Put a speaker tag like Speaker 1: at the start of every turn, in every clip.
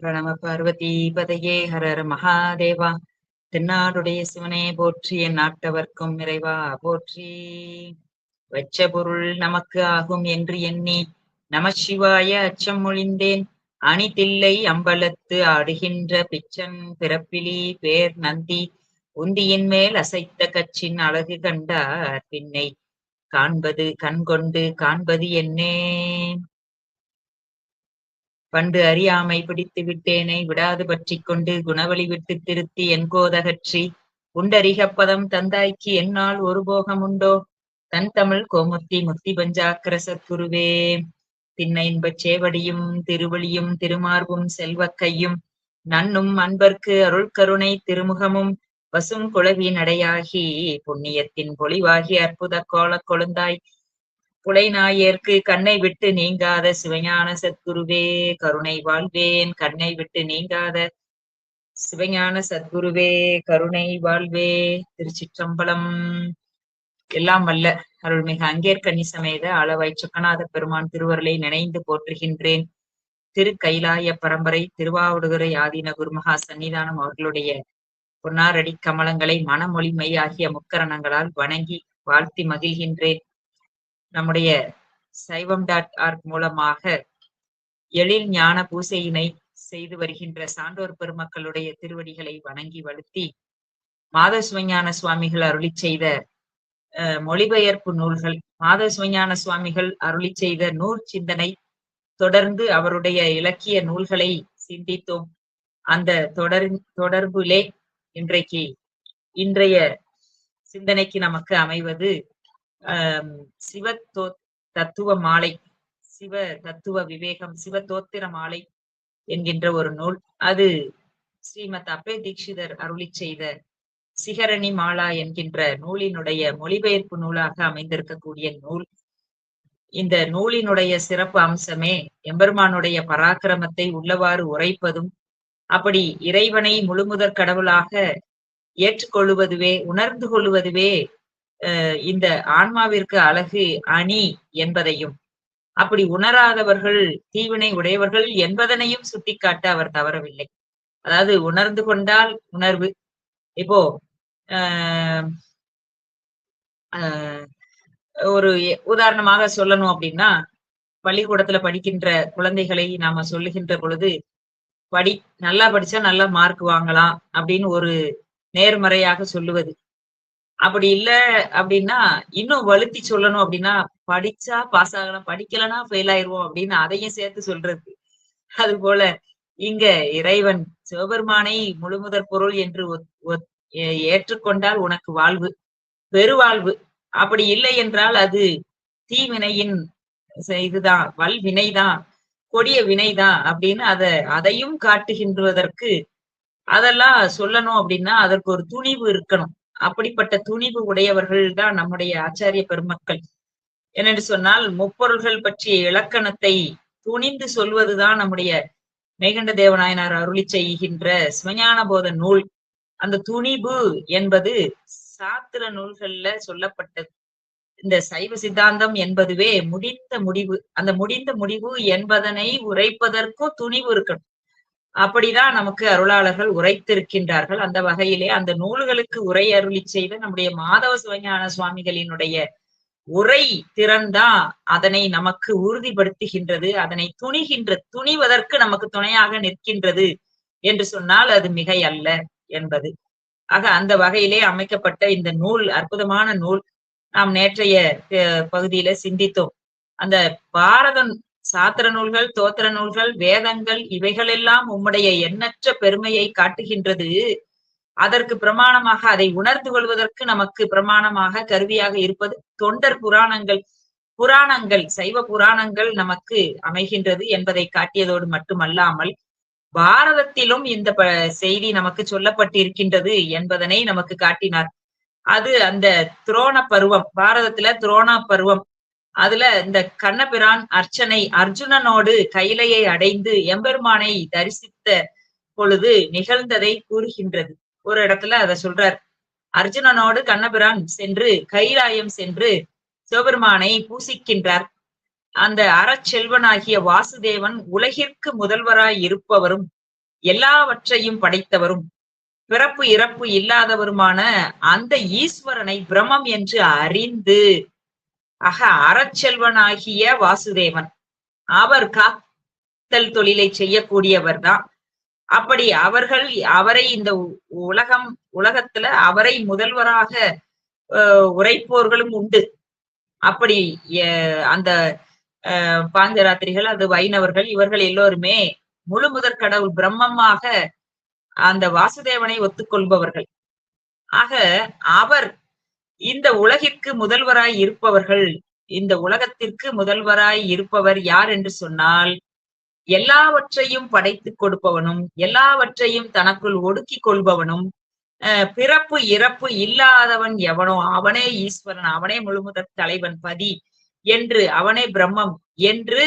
Speaker 1: நம பார்வதி பதையே ஹரர மகாதேவா. தென்னாடுடைய சிவனே போற்றி. என் நாட்டவர்க்கும் இறைவா போற்றி. வச்ச பொருள் நமக்கு ஆகும் என்று எண்ணி நமசிவாய அச்சம் மொழிந்தேன் அணிதில்லை அம்பலத்து ஆடுகின்ற பிச்சன் பிறப்பிலி பேர் நந்தி. உந்தியின் மேல் அசைத்த கச்சின் அழகு கண்டார். பின்னை காண்பது கண்கொண்டு காண்பது என்னே. பண்டு அறியாமை பிடித்து விட்டேனை விடாது பற்றிக் கொண்டு குணவழி விட்டு திருத்தி என்கோதகற்றி உண்டரிகப்பதம் தந்தாய்க்கு என்னால் ஒரு போகம் உண்டோ? தன் தமிழ் கோமுத்தி முத்தி பஞ்சாக்கர சத்குருவே. திண்ண இன்பச் சேவடியும் திருவழியும் திருமார்பும் செல்வக்கையும் நன்னும் அன்பர்க்கு அருள் கருணை திருமுகமும் வசும் குளவி நடையாகி புண்ணியத்தின் பொலிவாகி அற்புத கோலக் கொழுந்தாய். புலைநாயர்க்கு கண்ணை விட்டு நீங்காத சிவஞான சத்குருவே கருணை வாழ்வேன். கண்ணை விட்டு நீங்காத சிவஞான சத்குருவே கருணை வாழ்வே. திருச்சிற்றம்பலம். எல்லாம் வல்ல அருள்மிகு அங்கேற்கண்ணி சமேத அளவாய் சொக்கநாத பெருமான் திருவருளை நினைந்து போற்றுகின்றேன். திரு கைலாய பரம்பரை திருவாவடுதுறை ஆதீன குருமகா சன்னிதானம் அவர்களுடைய பொன்னாரடி கமலங்களை மனமொழிமை ஆகிய முக்கரணங்களால் வணங்கி வாழ்த்தி மகிழ்கின்றேன். நம்முடைய சைவம் டாட் ஆர்க் மூலமாக எழில் ஞான பூசையினை செய்து வருகின்ற சான்றோர் பெருமக்களுடைய திருவடிகளை வணங்கி வலுத்தி மாத சிவஞான சுவாமிகள் அருளி செய்த மொழிபெயர்ப்பு நூல்கள் மாத சிவஞான சுவாமிகள் அருளி செய்த நூல் சிந்தனை தொடர்ந்து அவருடைய இலக்கிய நூல்களை சிந்தித்தோம். அந்த தொடர் தொடர்பிலே இன்றைக்கு இன்றைய சிந்தனைக்கு நமக்கு அமைவது சிவ தத்துவ மாலை சிவ தத்துவ விவேகம் சிவ தோத்திர மாலை என்கின்ற ஒரு நூல். அது ஸ்ரீமத் அப்பே தீட்சிதர் அருளி செய்த சிகரணி மாலா என்கின்ற நூலினுடைய மொழிபெயர்ப்பு நூலாக அமைந்திருக்கக்கூடிய நூல். இந்த நூலினுடைய சிறப்பு அம்சமே எம்பெருமானுடைய பராக்கிரமத்தை உள்ளவாறு உரைப்பதும் அப்படி இறைவனை முழுமுதற் கடவுளாக ஏற்றுக்கொள்ளுவதுவே உணர்ந்து கொள்ளுவதுவே இந்த ஆன்மாவிற்கு அழகு அணி என்பதையும் அப்படி உணராதவர்கள் தீவினை உடையவர்கள் என்பதனையும் சுட்டிக்காட்ட அவர் தவறவில்லை. அதாவது உணர்ந்து கொண்டால் உணர்வு. இப்போ ஒரு உதாரணமாக சொல்லணும் அப்படின்னா பள்ளிக்கூடத்துல படிக்கின்ற குழந்தைகளை நாம சொல்லுகின்ற பொழுது படி நல்லா படிச்சா நல்லா மார்க் வாங்கலாம் அப்படின்னு ஒரு நேர்மறையாக சொல்லுவது. அப்படி இல்ல அப்படின்னா இன்னும் வலுத்தி சொல்லணும் அப்படின்னா படிச்சா பாஸ் ஆகலாம் படிக்கலன்னா ஃபெயில் ஆயிருவோம் அப்படின்னு அதையும் சேர்த்து சொல்றது. அது போல இங்க இறைவன் சிவபெருமானை முழுமுதற் பொருள் என்று ஏற்றுக்கொண்டால் உனக்கு வாழ்வு பெருவாழ்வு. அப்படி இல்லை என்றால் அது தீவினையின் இதுதான் வல் வினைதான் கொடிய வினைதான் அப்படின்னு அத அதையும் காட்டுகின்றதற்கு அதெல்லாம் சொல்லணும் அப்படின்னா அதற்கு ஒரு துணிவு இருக்கணும். அப்படிப்பட்ட துணிவு உடையவர்கள் தான் நம்முடைய ஆச்சாரிய பெருமக்கள். என்னென்று சொன்னால் முப்பொருள்கள் பற்றிய இலக்கணத்தை துணிந்து சொல்வதுதான் நம்முடைய மேகண்ட தேவநாயனார் அருளி செய்கின்ற சிவஞான போத நூல். அந்த துணிவு என்பது சாத்திர நூல்கள்ல சொல்லப்பட்டது. இந்த சைவ சித்தாந்தம் என்பதுவே முடிந்த முடிவு. அந்த முடிந்த முடிவு என்பதனை உரைப்பதற்கும் துணிவு இருக்கணும். அப்படிதான் நமக்கு அருளாளர்கள் உரைத்திருக்கின்றார்கள். அந்த வகையிலே அந்த நூல்களுக்கு உரை அருளி செய்த நம்முடைய மாதவ சிவஞான சுவாமிகளினுடைய உரை திறன்தான் அதனை நமக்கு உறுதிப்படுத்துகின்றது அதனை துணிகின்ற துணிவதற்கு நமக்கு துணையாக நிற்கின்றது என்று சொன்னால் அது மிகை அல்ல என்பது. ஆக அந்த வகையிலே அமைக்கப்பட்ட இந்த நூல் அற்புதமான நூல் நாம் நேற்றைய பகுதியில சிந்தித்தோம். அந்த பாரதம் சாத்திர நூல்கள் தோத்திர நூல்கள் வேதங்கள் இவைகளெல்லாம் உம்முடைய எண்ணற்ற பெருமையை காட்டுகின்றது. அதற்கு பிரமாணமாக அதை உணர்ந்து கொள்வதற்கு நமக்கு பிரமாணமாக கருவியாக இருப்பது தொண்டர் புராணங்கள். புராணங்கள் சைவ புராணங்கள் நமக்கு அமைகின்றது என்பதை காட்டியதோடு மட்டுமல்லாமல் பாரதத்திலும் இந்த செய்தி நமக்கு சொல்லப்பட்டிருக்கின்றது என்பதனை நமக்கு காட்டினார். அது அந்த துரோண பருவம் பாரதத்துல துரோண பருவம் அதுல இந்த கண்ணபிரான் அர்ச்சனை அர்ஜுனனோடு கைலையை அடைந்து எம்பெருமானை தரிசித்த பொழுது நிகழ்ந்ததை கூறுகின்றது. ஒரு இடத்துல அத சொல்றார். அர்ஜுனனோடு கண்ணபிரான் சென்று கைலாயம் சென்று சிவபெருமானை பூசிக்கின்றார். அந்த அறச்செல்வனாகிய வாசுதேவன் உலகிற்கு முதல்வராய் இருப்பவரும் எல்லாவற்றையும் படைத்தவரும் பிறப்பு இறப்பு இல்லாதவருமான அந்த ஈஸ்வரனை பிரமம் என்று அறிந்து அக அறச்செல்வனாகிய வாசுதேவன். அவர் காத்தல் தொழிலை செய்யக்கூடியவர் தான் அப்படி அவர்கள் அவரை இந்த உலகம் உலகத்துல அவரை முதல்வராக உரைப்போர்களும் உண்டு. அப்படி அந்த பாஞ்சராத்திரிகள் அது வைணவர்கள் இவர்கள் எல்லோருமே முழு முதற் கடவுள் பிரம்மமாக அந்த வாசுதேவனை ஒத்துக்கொள்பவர்கள். ஆக அவர் இந்த உலகிற்கு முதல்வராய் இருப்பவர்கள் இந்த உலகத்திற்கு முதல்வராய் இருப்பவர் யார் என்று சொன்னால் எல்லாவற்றையும் படைத்து கொடுப்பவனும் எல்லாவற்றையும் தனக்குள் ஒடுக்கி கொள்பவனும் பிறப்பு இறப்பு இல்லாதவன் எவனோ அவனே ஈஸ்வரன் அவனே முழுமுதற் தலைவன் பதி என்று அவனே பிரம்மம் என்று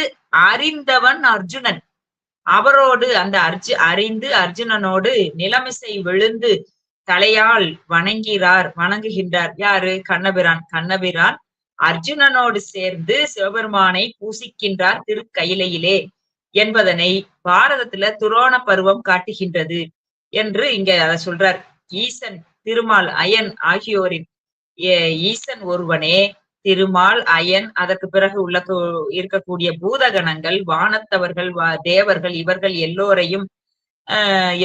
Speaker 1: அறிந்தவன் அர்ஜுனன். அவரோடு அந்த அர்ஜு அறிந்து அர்ஜுனனோடு நிலமிசை விழுந்து தலையால் வணங்கிறார் வணங்குகின்றார். யாரு? கண்ணபிரான். கண்ணபிரான் அர்ஜுனனோடு சேர்ந்து சிவபெருமானை பூசிக்கின்றார் திருக்கையிலையிலே என்பதனை பாரதத்துல துரோண பருவம் காட்டுகின்றது என்று இங்க அதை சொல்றார். ஈசன் திருமால் அயன் ஆகியோரின் ஈசன் ஒருவனே திருமால் அயன் அதற்கு பிறகு உள்ள இருக்கக்கூடிய பூதகணங்கள் வானத்தவர்கள் தேவர்கள் இவர்கள் எல்லோரையும்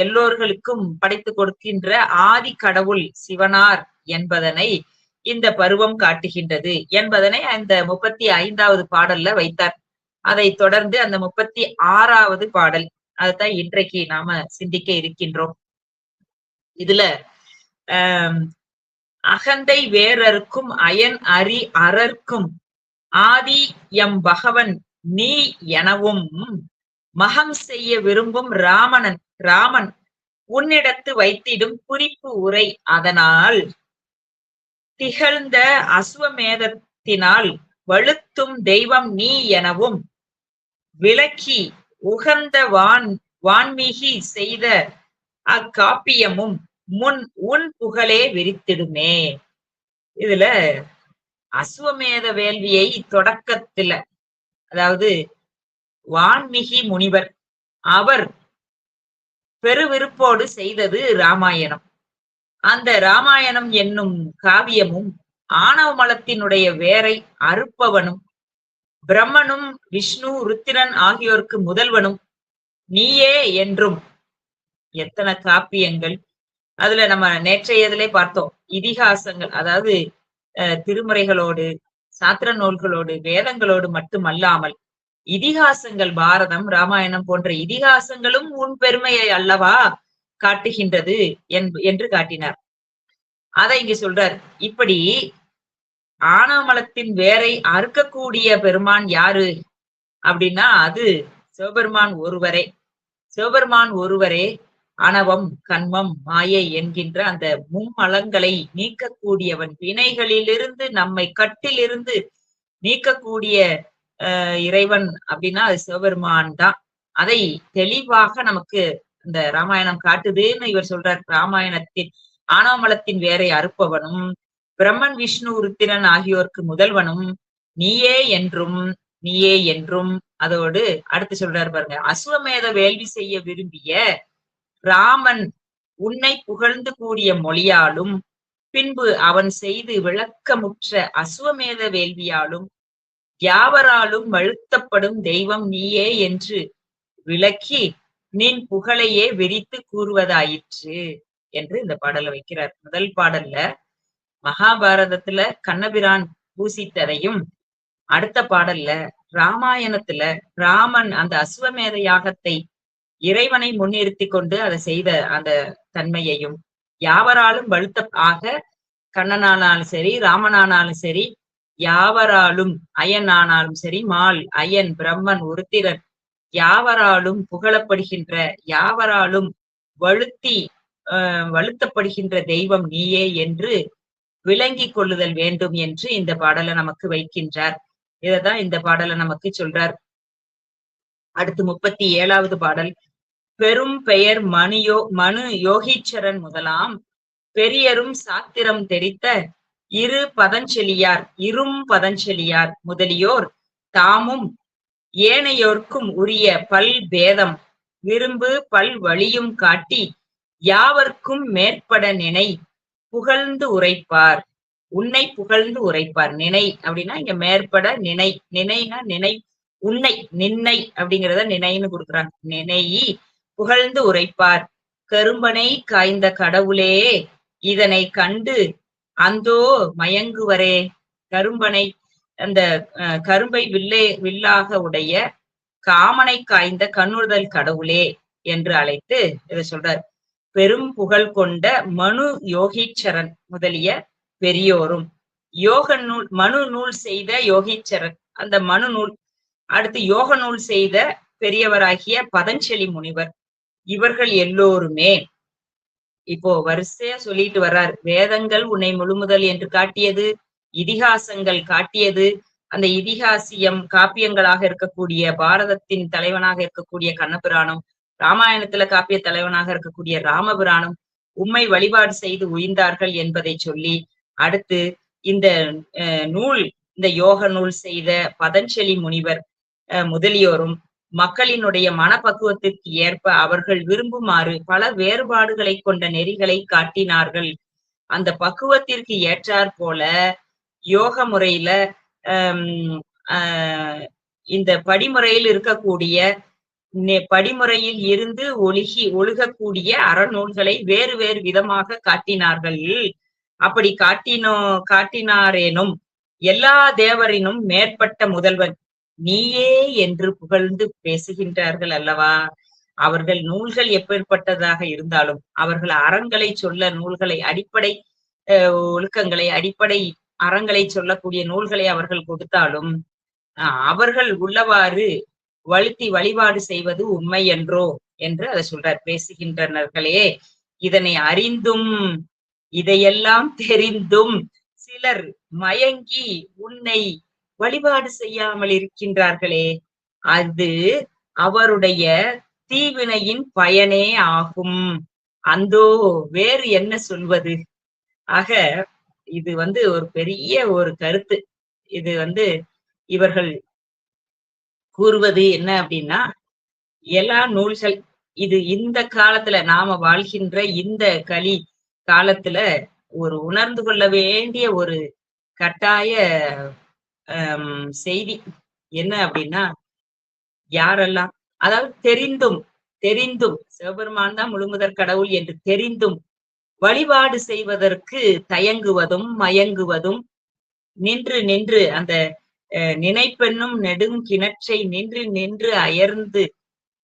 Speaker 1: எல்லோர்களுக்கும் படைத்து கொடுக்கின்ற ஆதி கடவுள் சிவனார் என்பதனை இந்த பருவம் காட்டுகின்றது என்பதனை அந்த முப்பத்தி ஐந்தாவது பாடல்ல வைத்தார். அதை தொடர்ந்து அந்த முப்பத்தி ஆறாவது பாடல் அதுதான் இன்றைக்கு நாம சிந்திக்க இருக்கின்றோம். இதுல ஆஹ் அகந்தை வேறருக்கும் அயன் அரி அறர்க்கும் ஆதி எம் பகவன் நீ எனவும் மகம் செய்ய விரும்பும் ராமணன் ராமன் உன்னிடத்து வைத்திடும் குறிப்பு உரை. அதனால் திகழ்ந்த அஸ்வமேதத்தினால் வழுத்தும் தெய்வம் நீ எனவும் விளக்கி உகந்த வான் வான்மீகி செய்த அக்காப்பியமும் முன் உன் புகழே விரித்திடுமே. இதுல அஸ்வமேத வேள்வியை தொடக்கத்துல அதாவது வான்மிகி முனிவர். அவர் பெருவிருப்போடு செய்தது ராமாயணம் அந்த ராமாயணம் என்னும் காவியமும் ஆணவ மலத்தினுடைய வேரை அறுப்பவனும் பிரம்மனும் விஷ்ணு ருத்திரன் ஆகியோருக்கு முதல்வனும் நீயே என்றும். எத்தனை காப்பியங்கள். அதுல நம்ம நேற்றையதிலே பார்த்தோம். இதிகாசங்கள் அதாவது திருமுறைகளோடு சாத்திர நூல்களோடு வேதங்களோடு மட்டுமல்லாமல் இதிகாசங்கள் பாரதம் ராமாயணம் போன்ற இதிகாசங்களும் உன் பெருமையை அல்லவா காட்டுகின்றது என்று காட்டினார். அதை இங்க சொல்றார். இப்படி ஆனாமலத்தின் வேரை அறுக்கக்கூடிய பெருமான் யாரு? அப்படின்னா அது சிவபெருமான் ஒருவரே. சிவபெருமான் ஒருவரே அணவம் கண்மம் மாயை என்கின்ற அந்த மும்மலங்களை நீக்கக்கூடியவன். வினைகளிலிருந்து நம்மை கட்டிலிருந்து நீக்கக்கூடிய இறைவன் அப்படின்னா அது சிவபெருமான் தான். அதை தெளிவாக நமக்கு இந்த ராமாயணம் காட்டுதுன்னு இவர் சொல்றார். ராமாயணத்தின் ஆனாமலத்தின் வேரை அறுப்பவனும் பிரம்மன் விஷ்ணு உருத்திரன் ஆகியோருக்கு முதல்வனும் நீயே என்றும் நீயே என்றும் அதோடு அடுத்து சொல்றாரு பாருங்க. அசுவமேத வேள்வி செய்ய விரும்பிய ராமன் உன்னை புகழ்ந்து கூடிய மொழியாலும் பின்பு அவன் செய்து விளக்கமுற்ற அசுவமேத வேள்வியாலும் யாவராலும் வழுத்தப்படும் தெய்வம் நீயே என்று விளக்கி நின் புகழையே விரித்து கூறுவதாயிற்று என்று இந்த பாடலை வைக்கிறார். முதல் பாடல்ல மகாபாரதத்துல கண்ணபிரான் பூசித்ததையும் அடுத்த பாடல்ல ராமாயணத்துல ராமன் அந்த அசுவமேத யாகத்தை இறைவனை முன்னிறுத்தி கொண்டு அதை செய்த அந்த தன்மையையும் யாவராலும் வலுத்த ஆக கண்ணனானாலும் சரி ராமனானாலும் சரி யாவராலும் அயன் ஆனாலும் சரி மால் அயன் பிரம்மன் உருத்திரன் யாவராலும் புகழப்படுகின்ற யாவராலும் வழுத்தி வலுத்தப்படுகின்ற தெய்வம் நீயே என்று விளங்கி கொள்ளுதல் வேண்டும் என்று இந்த பாடலை நமக்கு வைக்கின்றார். இததான் இந்த பாடலை நமக்கு சொல்றார். அடுத்து முப்பத்தி ஏழாவது பாடல். பெரும் பெயர் மணியோ மனு யோகீச்சரன் முதலாம். பெரியரும் சாத்திரம் தெரித்த இரு பதஞ்செலியார் இரும் பதஞ்செலியார் முதலியோர் தாமும் ஏனையோர்க்கும் உரிய பல் பேதம் விரும்பு பல் வழியும் காட்டி யாவர்க்கும் மேற்பட நினை புகழ்ந்து உரைப்பார். உன்னை புகழ்ந்து உரைப்பார். நினை அப்படின்னா இங்க மேற்பட நினை நினைனா நினை உன்னை நின்னை அப்படிங்கிறத நினைன்னு கொடுக்குறாங்க. நினை புகழ்ந்து உரைப்பார். கரும்பனை காய்ந்த கடவுளே இதனை கண்டு அந்தோ மயங்குவரே. கரும்பனை அந்த அஹ், கரும்பை வில்லே வில்லாக உடைய காமனை காய்ந்த கண்ணுறுதல் கடவுளே என்று அழைத்து இதை சொல்றார். பெரும் புகழ் கொண்ட மனு யோகீச்சரன் முதலிய பெரியோரும். யோக நூல் மனு நூல் செய்த யோகீச்சரன் அந்த மனு நூல். அடுத்து யோக நூல் செய்த பெரியவராகிய பதஞ்சலி முனிவர். இவர்கள் எல்லோருமே இப்போ வரிசையா சொல்லிட்டு வர்றார். வேதங்கள் உன்னை முழுமுதல் என்று காட்டியது இதிகாசங்கள் காட்டியது அந்த இதிகாசியம் காப்பியங்களாக இருக்கக்கூடிய பாரதத்தின் தலைவனாக இருக்கக்கூடிய கண்ணபுராணம் ராமாயணத்துல காப்பிய தலைவனாக இருக்கக்கூடிய ராமபுராணம் உம்மை வழிபாடு செய்து உயிர்ந்தார்கள் என்பதை சொல்லி அடுத்து இந்த அஹ், நூல் இந்த யோக நூல் செய்த பதஞ்சலி முனிவர் அஹ், முதலியோரும் மக்களினுடைய மனப்பக்குவத்திற்கு ஏற்ப அவர்கள் விரும்புமாறு பல வேறுபாடுகளை கொண்ட நெறிகளை காட்டினார்கள். அந்த பக்குவத்திற்கு ஏற்றாற் போல யோக முறையில ஆஹ், இந்த படிமுறையில் இருக்கக்கூடிய நெ- படிமுறையில் இருந்து ஒழுகி ஒழுகக்கூடிய அறநூல்களை வேறு வேறு விதமாக காட்டினார்கள். அப்படி காட்டினோ காட்டினாரேனும் எல்லா தேவரினும் மேற்பட்ட முதல்வன் நீயே என்று புகழ்ந்து பேசுகின்றார்கள் அல்லவா? அவர்கள் நூல்கள் எப்பேற்பட்டதாக இருந்தாலும் அவர்கள் அறங்களை சொல்ல நூல்களை அடிப்படை அஹ், ஒழுக்கங்களை அடிப்படை அறங்களை சொல்லக்கூடிய நூல்களை அவர்கள் கொடுத்தாலும் அவர்கள் உள்ளவாறு வழுத்தி வழிபாடு செய்வது உண்மை என்றோ என்று அதை சொல்றார். பேசுகின்றனர்களே இதனை அறிந்தும் இதையெல்லாம் தெரிந்தும் சிலர் மயங்கி உன்னை வழிபாடு செய்யாமல் இருக்கின்றார்களே அது அவருடைய தீவினையின் பயனே ஆகும். அந்தோ வேறு என்ன சொல்வது? ஆக இது வந்து ஒரு பெரிய ஒரு கருத்து. இது வந்து இவர்கள் கூறுவது என்ன அப்படின்னா எல்லா நூல்கள் இது இந்த காலத்துல நாம வாழ்கின்ற இந்த கலி காலத்துல ஒரு உணர்ந்து கொள்ள வேண்டிய ஒரு கட்டாய செய்தி. என்ன அப்படின்னா யாரெல்லாம் அதாவது தெரிந்தும் தெரிந்தும் சிவபெருமான் தான் முழுமுதற் கடவுள் என்று தெரிந்தும் வழிபாடு செய்வதற்கு தயங்குவதும் மயங்குவதும் நின்று நின்று அந்த அஹ், நினைப்பென்னும் நெடும் கிணற்றை நின்று நின்று அயர்ந்து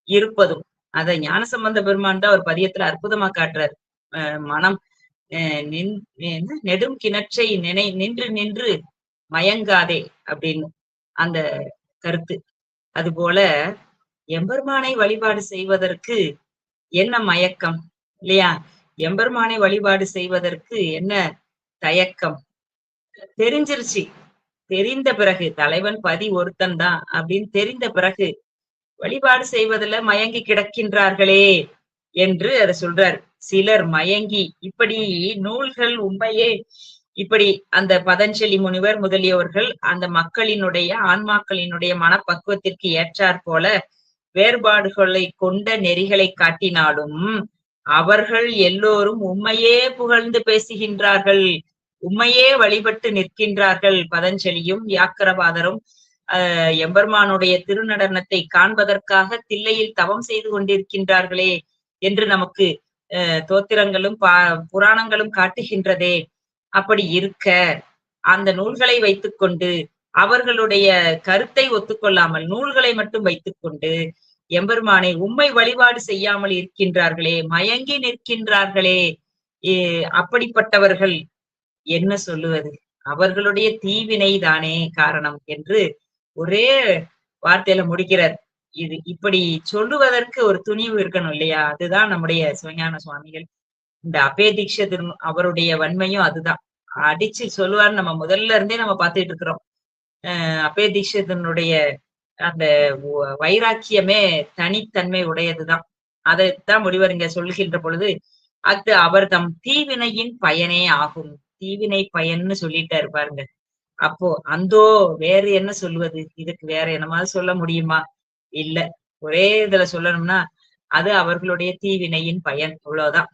Speaker 1: இருப்பதும். அதை ஞானசம்பந்த பெருமான் தான் ஒரு பதியத்துல அற்புதமா காட்டுறார். அஹ், மனம் அஹ், நின் நெடும் கிணற்றை நினை நின்று நின்று மயங்காதே அப்படின்னு அந்த கருத்து. அது போல எம்பெருமானை வழிபாடு செய்வதற்கு என்ன மயக்கம்? இல்லையா? எம்பெருமானை வழிபாடு செய்வதற்கு என்ன தயக்கம்? தெரிஞ்சிருச்சு. தெரிந்த பிறகு தலைவன் பதி ஒருத்தன் தான் அப்படின்னு தெரிந்த பிறகு வழிபாடு செய்வதில் மயங்கி கிடக்கின்றார்களே என்று அதை சொல்றார். சிலர் மயங்கி இப்படி நூல்கள் உண்மையே இப்படி அந்த பதஞ்சலி முனிவர் முதலியவர்கள் அந்த மக்களினுடைய ஆன்மாக்களினுடைய மனப்பக்குவத்திற்கு ஏற்றாற் போல வேறுபாடுகளை கொண்ட நெறிகளை காட்டினாலும் அவர்கள் எல்லோரும் உண்மையே புகழ்ந்து பேசுகின்றார்கள் உண்மையே வழிபட்டு நிற்கின்றார்கள். பதஞ்சலியும் வியாக்கரபாதரும் ஆஹ் எம்பெருமானுடைய திருநடனத்தை காண்பதற்காக தில்லையில் தவம் செய்து கொண்டிருக்கின்றார்களே என்று நமக்கு அஹ் தோத்திரங்களும் பா புராணங்களும் காட்டுகின்றதே. அப்படி இருக்க. அந்த நூல்களை வைத்துக்கொண்டு அவர்களுடைய கருத்தை ஒத்துக்கொள்ளாமல் நூல்களை மட்டும் வைத்துக்கொண்டு எம்பெருமானை உண்மை வழிபாடு செய்யாமல் இருக்கின்றார்களே மயங்கி நிற்கின்றார்களே ஏ, அப்படிப்பட்டவர்கள் என்ன சொல்லுவது? அவர்களுடைய தீவினை தானே காரணம் என்று ஒரே வார்த்தையில முடிக்கிறார். இது இப்படி சொல்லுவதற்கு ஒரு துணிவு இருக்கணும் இல்லையா? அதுதான் நம்முடைய சிவஞான சுவாமிகள். இந்த அபே தீட்சிதர் அவருடைய வன்மையும் அதுதான். அடிச்சு சொல்லுவார் நம்ம முதல்ல இருந்தே நம்ம பார்த்துட்டு இருக்கிறோம். அஹ் அபே தீட்சிதனுடைய அந்த வைராக்கியமே தனித்தன்மை உடையதுதான். அதைத்தான் முடிவர் இங்க சொல்லுகின்ற பொழுது அது அவர் தம் தீவினையின் பயனே ஆகும். தீவினை பயன்னு சொல்லிட்டாரு பாருங்க. அப்போ அந்தோ வேற என்ன சொல்லுவது? இதுக்கு வேற என்னமாவது சொல்ல முடியுமா? இல்ல. ஒரே இதுல சொல்லணும்னா அது அவர்களுடைய தீவினையின் பயன். அவ்வளவுதான்.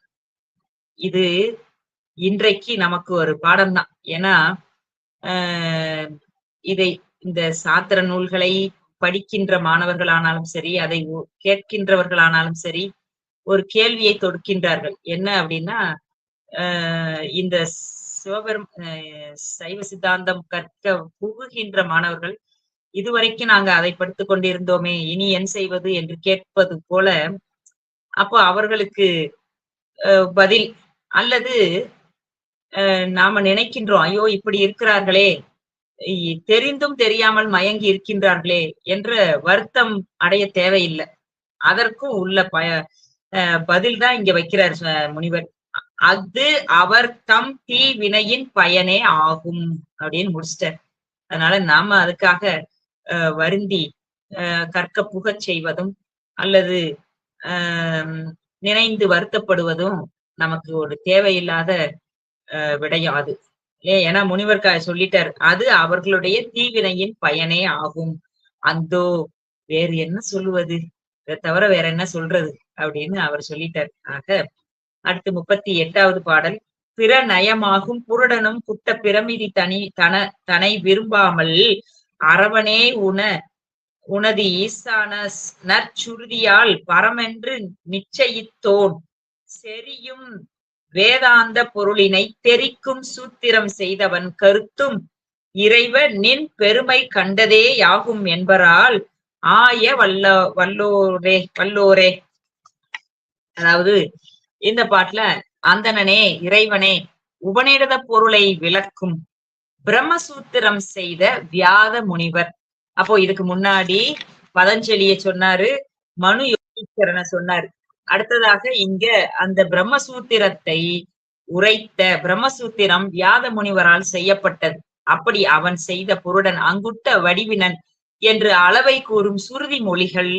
Speaker 1: இது இன்றைக்கு நமக்கு ஒரு பாடம் தான் ஏன்னா ஆஹ் இதை இந்த சாத்திர நூல்களை படிக்கின்ற மாணவர்களானாலும் சரி அதை கேட்கின்றவர்களானாலும் சரி ஒரு கேள்வியை தொடுக்கின்றார்கள். என்ன அப்படின்னா ஆஹ் இந்த சிவபெரும் சைவ சித்தாந்தம் கற்க புகுகின்ற மாணவர்கள் இதுவரைக்கும் நாங்க அதை படித்துக் கொண்டிருந்தோமே இனி என் செய்வது என்று கேட்பது போல அப்போ அவர்களுக்கு அஹ், பதில் அல்லது நாம நினைக்கின்றோம் ஐயோ இப்படி இருக்கிறார்களே தெரிந்தும் தெரியாமல் மயங்கி இருக்கின்றார்களே என்ற வருத்தம் அடைய தேவையில்லை. அதற்கும் உள்ள பய பதில் தான் இங்க வைக்கிறார் முனிவர். அது அவர் தம் தீ வினையின் பயனே ஆகும் அப்படின்னு முடிச்சிட்டார். அதனால நாம அதுக்காக அஹ், வருந்தி அஹ், கற்க புகச் செய்வதும் அல்லது ஆஹ் நினைந்து வருத்தப்படுவதும் நமக்கு ஒரு தேவையில்லாத அஹ், இல்லையா ஏ ஏன்னா முனிவர் சொல்லிட்டார் அது அவர்களுடைய தீவினையின் பயனே ஆகும். அந்தோ வேறு என்ன சொல்லுவது? இதை தவிர வேற என்ன சொல்றது? அப்படின்னு அவர் சொல்லிட்டார். ஆக அடுத்து முப்பத்தி எட்டாவது பாடல் பிற நயமாகும் புருடனும் குட்ட பிரமிதி தனி தன தனை விரும்பாமல் அரவனே உண உனது ஈசான நற்சுருதியால் பரமென்று நிச்சயித்தோன். செரியும் வேதாந்த பொருளினை தெரிக்கும் சூத்திரம் செய்தவன் கருத்தும் இறைவ நின் பெருமை கண்டதே யாகும் என்பரால் ஆய வல்ல வல்லோரே வல்லோரே. அதாவது இந்த பாட்டுல அந்தணனே இறைவனே உபநிடத பொருளை விளக்கும் பிரம்மசூத்திரம் செய்த வியாத முனிவர். அப்போ இதுக்கு முன்னாடி பதஞ்சலிய சொன்னாரு மனு யோகீஸ்வரனை சொன்னாரு. அடுத்ததாக இங்க அந்த பிரம்மசூத்திரத்தை உரைத்த பிரம்மசூத்திரம் வியாத முனிவரால் செய்யப்பட்டது. அப்படி அவன் செய்த புருடன் அங்குட்ட வடிவினன் என்று அளவை கூறும் சுருதி மொழிகள்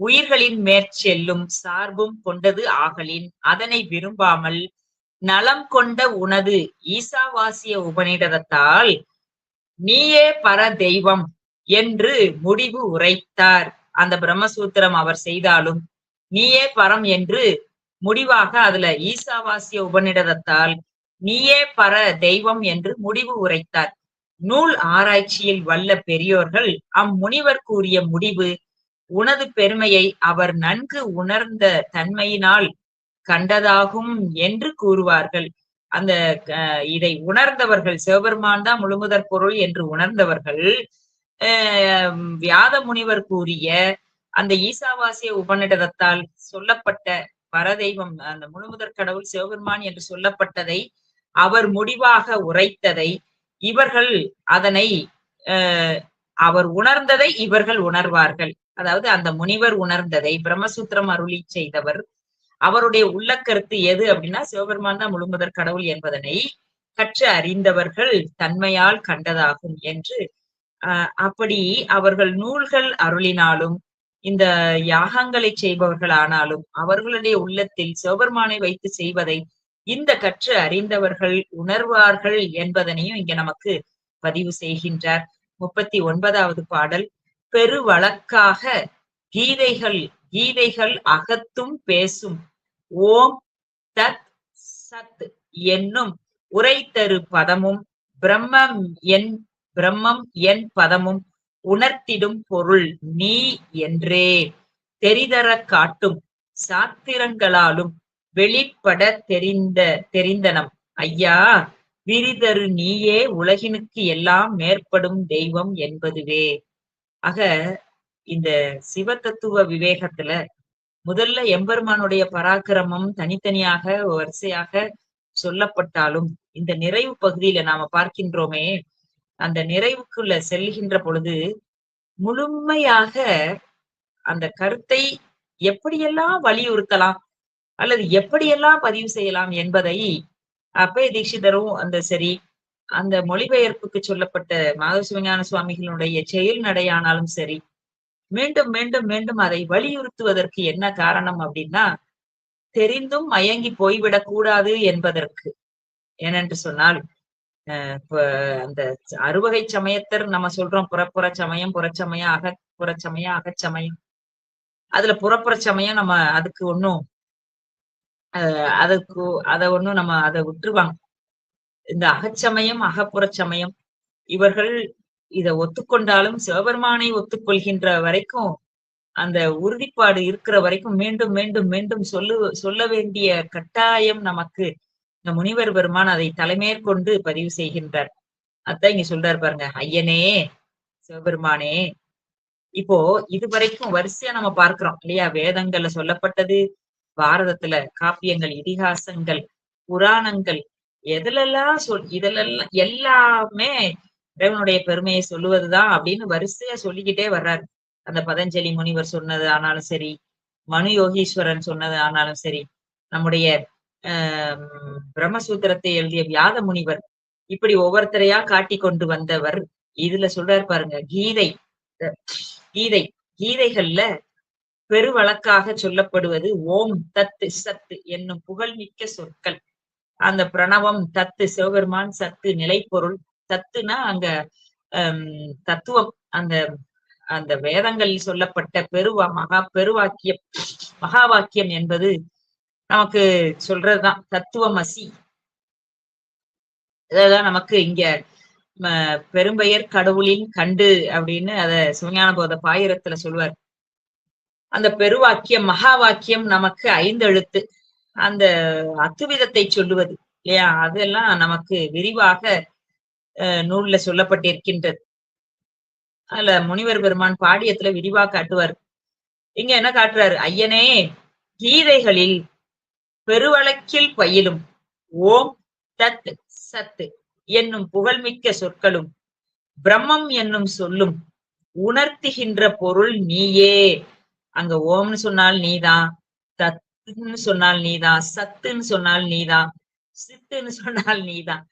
Speaker 1: உயிர்களின் மேற்செல்லும் சார்பும் கொண்டது ஆகலின். அதனை விரும்பாமல் நலம் கொண்ட உனது ஈசாவாசிய உபநிடதத்தால் நீயே பர தெய்வம் என்று முடிவு உரைத்தார். அந்த பிரம்மசூத்திரம் அவர் செய்தாலும் நீயே பரம் என்று முடிவாக அதுல ஈசாவாசிய உபநிடதத்தால் நீயே பர தெய்வம் என்று முடிவு உரைத்தார். நூல் ஆராய்ச்சியில் வல்ல பெரியோர்கள் அம்முனிவர் கூறிய முடிவு உனது பெருமையை அவர் நன்கு உணர்ந்த தன்மையினால் கண்டதாகும் என்று கூறுவார்கள். அந்த அஹ், இதை உணர்ந்தவர்கள் சிவபெருமான் தான் முழுமுதற் பொருள் என்று உணர்ந்தவர்கள் வியாத முனிவர் கூறிய அந்த ஈசாவாசிய உபநிடதத்தால் சொல்லப்பட்ட பரதெய்வம் அந்த முழுமுதற் கடவுள் சிவபெருமான் என்று சொல்லப்பட்டதை அவர் முடிவாக உரைத்ததை இவர்கள் அதனை அவர் உணர்ந்ததை இவர்கள் உணர்வார்கள். அதாவது அந்த முனிவர் உணர்ந்ததை பிரம்மசூத்திரம் அருளி செய்தவர் அவருடைய உள்ள கருத்து எது அப்படின்னா சிவபெருமான் தான் முழுமுதற் கடவுள் என்பதனை கற்று அறிந்தவர்கள் தன்மையால் கண்டதாகும் என்று ஆஹ் அப்படி அவர்கள் நூல்கள் அருளினாலும் இந்த யாகங்களை செய்பவர்கள் ஆனாலும் அவர்களுடைய உள்ளத்தில் சிவபெருமானை வைத்து செய்வதை இந்த கற்று அறிந்தவர்கள் உணர்வார்கள் என்பதனையும் இங்க நமக்கு பதிவு செய்கின்றார். முப்பத்தி ஒன்பதாவது பாடல் பெருவழக்காக கீதைகள் கீதைகள் அகத்தும் பேசும். ஓம் தத் சத் என்னும் உரைத்தரு பதமும் பிரம்மம் என் பிரம்மம் என் பதமும். உணர்த்திடும் பொருள் நீ என்றே தெரிதர காட்டும் சாத்திரங்களாலும் வெளிப்பட தெரிந்த தெரிந்தனம். ஐயா விரிதரு நீயே உலகினுக்கு எல்லாம் மேற்படும் தெய்வம் என்பதுவே. ஆக இந்த சிவ தத்துவ விவேகத்துல முதல்ல எம்பெருமானுடைய பராக்கிரமம் தனித்தனியாக வரிசையாக சொல்லப்பட்டாலும் இந்த நிறைவு பகுதியில நாம பார்க்கின்றோமே அந்த நிறைவுக்குள்ள செல்கின்ற பொழுது முழுமையாக அந்த கருத்தை எப்படியெல்லாம் வலியுறுத்தலாம் அல்லது எப்படியெல்லாம் பதிவு செய்யலாம் என்பதை அப்பய தீட்சிதரும் அந்த சரி அந்த மொழிபெயர்ப்புக்கு சொல்லப்பட்ட மாதசிவஞான சுவாமிகளுடைய செயல் நடையானாலும் சரி மீண்டும் மீண்டும் மீண்டும் அதை வலியுறுத்துவதற்கு என்ன காரணம் அப்படின்னா தெரிந்தும் மயங்கி போய்விடக் கூடாது என்பதற்கு. ஏனென்று சொன்னால் அந்த அறுவகை சமயத்தர் நம்ம சொல்றோம். புறப்புற சமயம் புறச்சமயம் அக புறச்சமயம் அகச்சமயம். அதுல புறப்புற சமயம் நம்ம அதுக்கு ஒண்ணும் அதுக்கு அத ஒண்ணும் நம்ம அதை விட்டுருவாங்க. இந்த அகச்சமயம் அகப்புறச்சமயம் இவர்கள் இத ஒத்துக்கொண்டாலும் சிவபெருமானை ஒத்துக்கொள்கின்ற வரைக்கும் அந்த உறுதிப்பாடு இருக்கிற வரைக்கும் மீண்டும் மீண்டும் மீண்டும் சொல்லு சொல்ல வேண்டிய கட்டாயம் நமக்கு. இந்த முனிவர் பெருமான் அதை தலைமேற்கொண்டு பதிவு செய்கின்றார். அதான் இங்க சொல்றாரு பாருங்க ஐயனே சிவபெருமானே. இப்போ இதுவரைக்கும் வரிசையா நம்ம பார்க்கிறோம் இல்லையா? வேதங்கள்ல சொல்லப்பட்டது பாரதத்துல காப்பியங்கள் இதிகாசங்கள் புராணங்கள் எதுலெல்லாம் சொல் இதுலெல்லாம் எல்லாமே இறைவனுடைய பெருமையை சொல்லுவதுதான் அப்படின்னு வரிசையா சொல்லிக்கிட்டே வர்றாரு. அந்த பதஞ்சலி முனிவர் சொன்னது ஆனாலும் சரி மனு யோகீஸ்வரன் சொன்னது ஆனாலும் சரி நம்முடைய பிரம்மசூத்திரத்தை எழுதிய வியாத முனிவர் இப்படி ஒவ்வொருத்தரையா காட்டி கொண்டு வந்தவர் இதுல சொல்றாரு பாருங்க கீதை கீதை கீதைகள்ல பெருவழக்காக சொல்லப்படுவது ஓம் தத்து சத்து என்னும் புகழ்மிக்க சொற்கள். அந்த பிரணவம் தத்து சிவபெருமான் சத்து நிலைப்பொருள். தத்துனா அங்க தத்துவம் அந்த அந்த வேதங்களில் சொல்லப்பட்ட பெருவா மகா பெருவாக்கியம் மகா வாக்கியம் என்பது நமக்கு சொல்றதுதான் தத்துவமசி. அதான் நமக்கு இங்க பெரும்பெயர் கடவுளின் கண்டு அப்படின்னு அத சிவஞான போத பாயிரத்துல சொல்வார். அந்த பெருவாக்கியம் மகா வாக்கியம் நமக்கு ஐந்து எழுத்து அந்த அத்துவிதத்தை சொல்லுவது இல்லையா? அதெல்லாம் நமக்கு விரிவாக நூல்ல சொல்லப்பட்டிருக்கின்றது. அதுல முனிவர் பெருமான் பாடியத்துல விரிவா காட்டுவார். இங்க என்ன காட்டுறாரு? ஐயனே கீதைகளில் பெருவழக்கில் பயிலும். ஓம் தத் சத்து என்னும் புகழ்மிக்க சொற்களும் பிரம்மம் என்னும் சொல்லும் உணர்த்துகின்ற பொருள் நீயே. அங்க ஓம்னு சொன்னால் நீதான் தத்துன்னு சொன்னால் நீதான் சத்துன்னு சொன்னால் நீதான் சித்துன்னு சொன்னால் நீதான்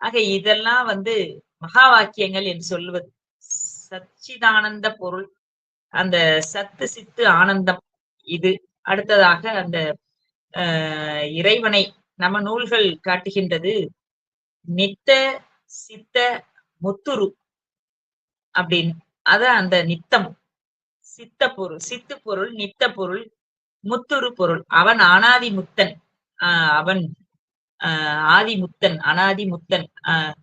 Speaker 1: ஆக இதெல்லாம் வந்து மகா வாக்கியங்கள் என்று சொல்லுவது. சச்சிதானந்த பொருள். அந்த சத்து சித்து ஆனந்தம் இது. அடுத்ததாக அந்த இறைவனை நம்ம நூல்கள் காட்டுகின்றது நித்த சித்த முத்துரு அப்படின்னு. அத அந்த நித்தம். சித்த பொருள் சித்து பொருள் நித்த பொருள் முத்துரு பொருள். அவன் அனாதி முத்தன் ஆஹ் அவன் ஆஹ் ஆதி முத்தன் அனாதி முத்தன் ஆஹ்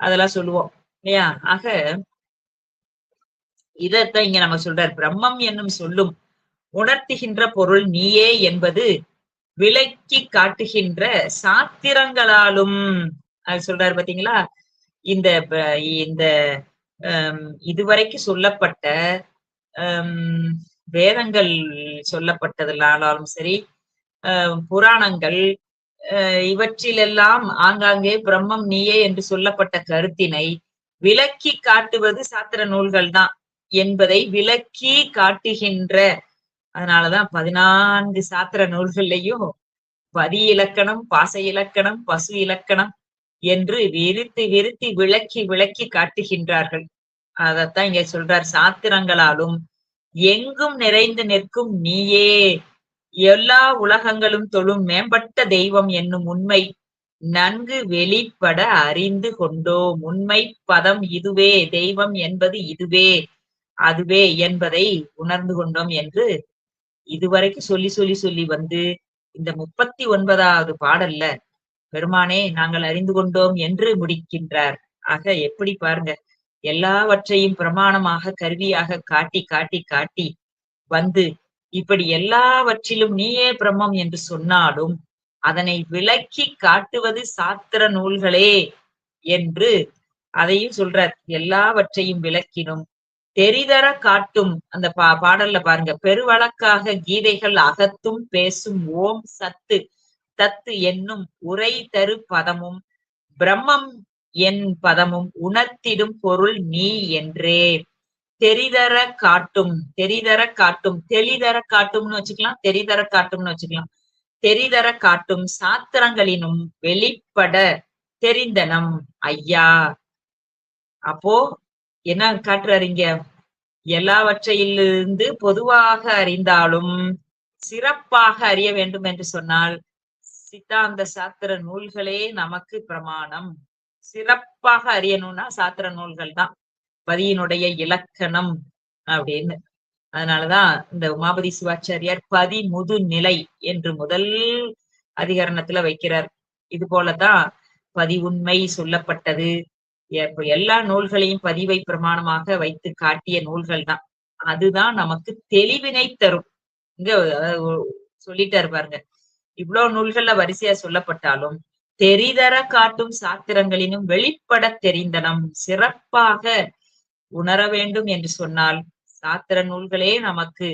Speaker 1: அதெல்லாம் சொல்லுவோம். இல்லையா? ஆக இதத்தான் இங்க நம்ம சொல்றார். பிரம்மம் என்னும் சொல்லும் உணர்த்துகின்ற பொருள் நீயே என்பது விளக்கி காட்டுகின்ற சாத்திரங்களாலும் அது சொல்றாரு பாத்தீங்களா? இந்த இந்த இதுவரைக்கும் சொல்லப்பட்ட வேதங்கள் சொல்லப்பட்டதுனாலும் சரி புராணங்கள் இவற்றிலெல்லாம் ஆங்காங்கே பிரம்மம் நீயே என்று சொல்லப்பட்ட கருத்தினை விளக்கி காட்டுவது சாத்திர நூல்கள் தான் என்பதை விளக்கி காட்டுகின்ற அதனாலதான் பதினான்கு சாத்திர நூல்கள்லையும் பதி இலக்கணம் பாச இலக்கணம் பசு இலக்கணம் என்று விரித்து விரித்து விளக்கி விளக்கி காட்டுகின்றார்கள். அதத்தான் இங்க சொல்றார் சாத்திரங்களாலும் எங்கும் நிறைந்து நிற்கும் நீயே. எல்லா உலகங்களும் தொழும் மேம்பட்ட தெய்வம் என்னும் உண்மை நன்கு வெளிப்பட அறிந்து கொண்டோம். உண்மை பதம் இதுவே தெய்வம் என்பது இதுவே அதுவே என்பதை உணர்ந்து கொண்டோம் என்று இதுவரைக்கும் சொல்லி சொல்லி சொல்லி வந்து இந்த முப்பத்தி ஒன்பதாவது பாடல்ல பெருமானே நாங்கள் அறிந்து கொண்டோம் என்று முடிக்கின்றார். ஆக எப்படி பாருங்க எல்லாவற்றையும் பிரமாணமாக கருவியாக காட்டி காட்டி காட்டி வந்து இப்படி எல்லாவற்றிலும் நீயே பிரம்மம் என்று சொன்னாலும் அதனை விளக்கி காட்டுவது சாத்திர நூல்களே என்று அதையும் சொல்றார். எல்லாவற்றையும் விளக்கினும் தெரிதர காட்டும் அந்த பா பாடல்ல பாருங்க. பெருவழக்காக கீதைகள் அகத்தும் பேசும் ஓம் சத்து தத்து என்னும் உரை தரு பதமும் பிரம்மம் என் பதமும் உணர்த்திடும் பொருள் நீ என்றே. தெரிதர காட்டும் தெரிதர காட்டும் தெளிதர காட்டும்னு வச்சுக்கலாம் தெரிதர காட்டும்னு வச்சுக்கலாம். தெரிதர காட்டும் சாத்திரங்களினும் வெளிப்பட தெரிந்தனம் ஐயா. அப்போ என்ன காட்டுறாரு இங்க எல்லாவற்றையிலிருந்து பொதுவாக அறிந்தாலும் சிறப்பாக அறிய வேண்டும் என்று சொன்னால் சித்தாந்த சாத்திர நூல்களே நமக்கு பிரமாணம். சிறப்பாக அறியணும்னா சாத்திர நூல்கள் தான். பதியினுடைய இலக்கணம் அப்படின்னு. அதனாலதான் இந்த உமாபதி சிவாச்சாரியார் பதிமுது நிலை என்று முதல் அதிகரணத்துல வைக்கிறார். இது போலதான் பதிவுண்மை சொல்லப்பட்டது. எல்லா நூல்களையும் பதிவை பிரமாணமாக வைத்து காட்டிய நூல்கள் தான் அதுதான் நமக்கு தெளிவினை தரும். இங்க சொல்லிட்டாரு பாருங்க. இவ்வளவு நூல்கள்ல வரிசையா சொல்லப்பட்டாலும் தெரிதர காட்டும் சாத்திரங்களினும் வெளிப்பட தெரிந்தனம் சிறப்பாக உணர வேண்டும் என்று சொன்னால் சாத்திர நூல்களே நமக்கு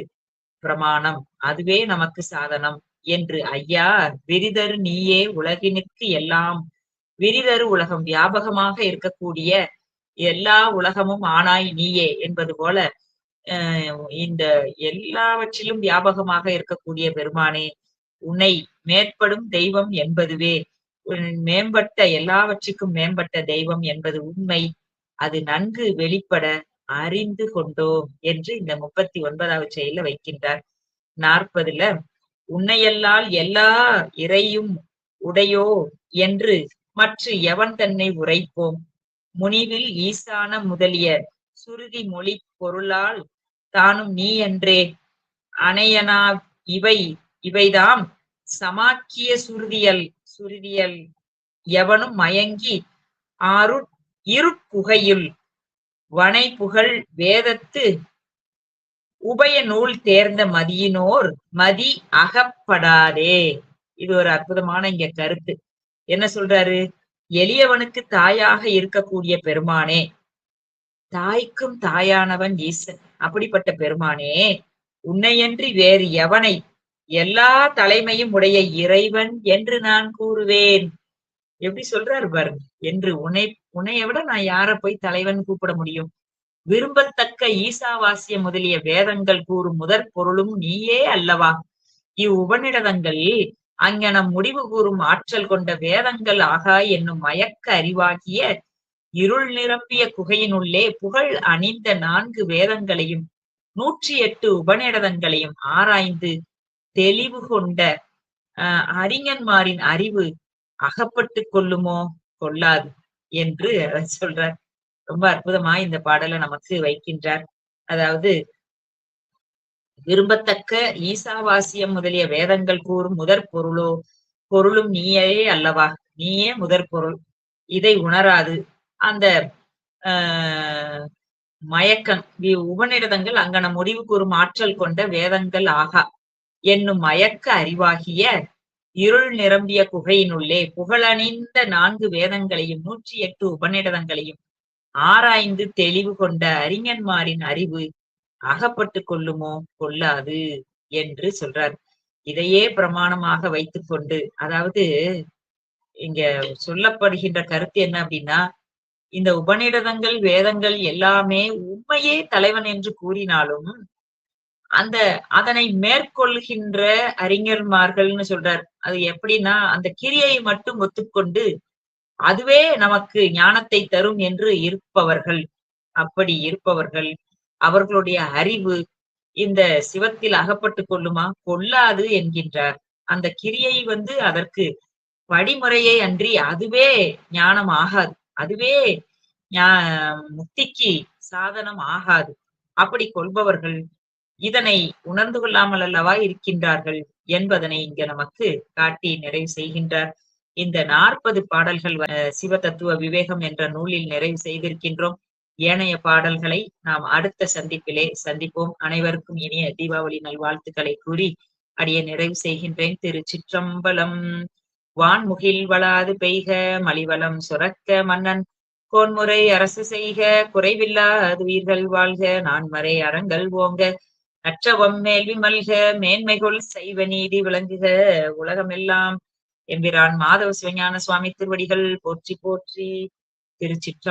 Speaker 1: பிரமாணம். அதுவே நமக்கு சாதனம் என்று ஐயா விரிதரு நீயே உலகினுக்கு எல்லாம் விரிதரு உலகம் வியாபகமாக இருக்கக்கூடிய எல்லா உலகமும் ஆனாய் நீயே என்பது போல இந்த எல்லாவற்றிலும் வியாபகமாக இருக்கக்கூடிய பெருமானே உன்னை மேற்படும் தெய்வம் என்பதுவே. மேம்பட்ட எல்லாவற்றுக்கும் மேம்பட்ட தெய்வம் என்பது உண்மை. அது நன்கு வெளிப்பட அறிந்து கொண்டோம் என்று இந்த முப்பத்தி ஒன்பதாவது செயல வைக்கின்றார். நாற்பதுல உன்னையல்லால் எல்லா இறையும் உடையோ என்று மற்ற எவன் தன்னை உரைப்போம்? முனிவில் ஈசான முதலிய சுருதி மொழி பொருளால் தானும் நீ என்றே அணையனா இவை இவைதாம் சமாக்கிய சுருதியல் சுருதியல் எவனும் மயங்கி ஆறு இருப்புகையுள் வனை புகழ் வேதத்து உபய நூல் தேர்ந்த மதியினோர் மதி அகப்படாதே. இது ஒரு அற்புதமான இங்க கருத்து. என்ன சொல்றாரு? எளியவனுக்கு தாயாக இருக்கக்கூடிய பெருமானே தாய்க்கும் தாயானவன் ஈசன். அப்படிப்பட்ட பெருமானே உன்னையன்றி வேறு எவனை எல்லா தலைமையும் உடைய இறைவன் என்று நான் கூறுவேன். எப்படி சொல்றாரு பாருங்க என்று உன்னை உன்னைய விட நான் யார போய் தலைவன் கூப்பிட முடியும்? விரும்பத்தக்க ஈசாவாசிய முதலிய வேதங்கள் கூறும் முதற் பொருளும் நீயே அல்லவா? இவ் உபநிடதங்கள் அங்கனம் முடிவு கூறும் ஆற்றல் கொண்ட வேதங்கள் ஆகா என்னும் மயக்க அறிவாகிய இருள் நிரம்பிய குகையினுள்ளே புகழ் அணிந்த நான்கு வேதங்களையும் நூற்றி எட்டு உபநிடதங்களையும் ஆராய்ந்து தெளிவு கொண்ட அஹ் அறிஞன்மாரின் அறிவு அகப்பட்டு கொள்ளுமோ? கொள்ளாது என்று சொல்றார். ரொம்ப அற்புதமா இந்த பாடலை நமக்கு வைக்கின்றார். அதாவது விரும்பத்தக்க ஈசாவாசியம் முதலிய வேதங்கள் கூறும் முதற் பொருளோ பொருளும் நீயே அல்லவா? நீயே முதற் பொருள். இதை உணராது. அந்த ஆஹ் மயக்கம் உபநிடதங்கள் அங்கன முடிவு கூறும் ஆற்றல் கொண்ட வேதங்கள் ஆகா. என்னும் மயக்க அறிவாகிய இருள் நிரம்பிய குகையினுள்ளே புகழணிந்த நான்கு வேதங்களையும் நூற்றி எட்டு உபநிடதங்களையும் ஆராய்ந்து தெளிவு கொண்ட அறிஞன்மாரின் அறிவு அகப்பட்டு கொள்ளுமோ? கொள்ளாது என்று சொல்றார். இதையே பிரமாணமாக வைத்துக்கொண்டு அதாவது இங்க சொல்லப்படுகின்ற கருத்து என்ன அப்படின்னா இந்த உபநிடதங்கள் வேதங்கள் எல்லாமே உண்மையே தலைவன் என்று கூறினாலும் அந்த அதனை மேற்கொள்கின்ற அறிஞர்மார்கள்னு சொல்றார். அது எப்படின்னா அந்த கிரியை மட்டும் ஒத்துக்கொண்டு அதுவே நமக்கு ஞானத்தை தரும் என்று இருப்பவர்கள். அப்படி இருப்பவர்கள். அவர்களுடைய அறிவு இந்த சிவத்தில் அகப்பட்டு கொள்ளுமா? கொள்ளாது என்கின்றார். அந்த கிரியை வந்து அதற்கு படிமுறையை அன்றி அதுவே ஞானம் ஆகாது. அதுவே முக்திக்கு சாதனம் ஆகாது. அப்படி கொள்பவர்கள் இதனை உணர்ந்து கொள்ளாமல் அல்லவா இருக்கின்றார்கள் என்பதனை இங்க நமக்கு காட்டி நிறைவு செய்கின்றார். இந்த நாற்பது பாடல்கள் சிவ தத்துவ விவேகம் என்ற நூலில் நிறைவு செய்திருக்கின்றோம். ஏனைய பாடல்களை நாம் அடுத்த சந்திப்பிலே சந்திப்போம். அனைவருக்கும் இனிய தீபாவளி நல்வாழ்த்துக்களை கூறி அடிய நிறைவு செய்கின்றேன். திரு சிற்றம்பலம் வான்முகில் வளாது பெய்க மலிவளம் சுரக்க மன்னன் கோன்முறை அரசு செய்க குறைவில்லாது உயிர்கள் வாழ்க நான்மறை அறங்கள் ஓங்க நற்றவம் மேல்வி மல்க மேன்மைகொள் செய்வ நீதி விளங்குக உலகமெல்லாம் எம்பிரான் மாதவ சிவஞான சுவாமி திருவடிகள் போற்றி போற்றி திருச்சிற்றம்